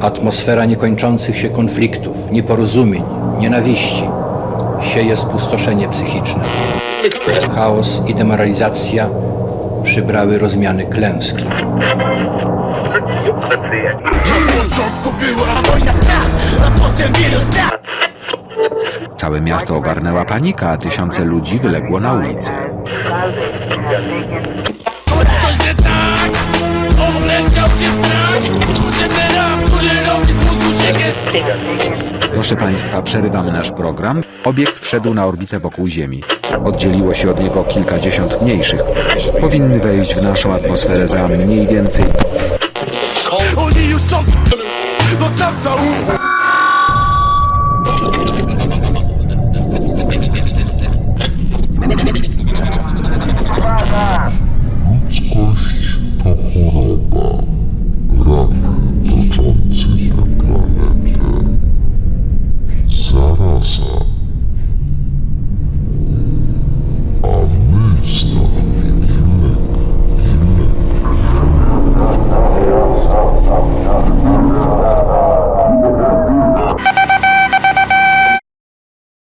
Atmosfera niekończących się konfliktów, nieporozumień, nienawiści sieje spustoszenie psychiczne. Chaos i demoralizacja przybrały rozmiany klęski. Całe miasto ogarnęła panika, a tysiące ludzi wyległo na ulicę. Proszę Państwa, przerywamy nasz program. Obiekt wszedł na orbitę wokół Ziemi. Oddzieliło się od niego kilkadziesiąt mniejszych. Powinny wejść w naszą atmosferę za mniej więcej Oni już są Dostawca Sound.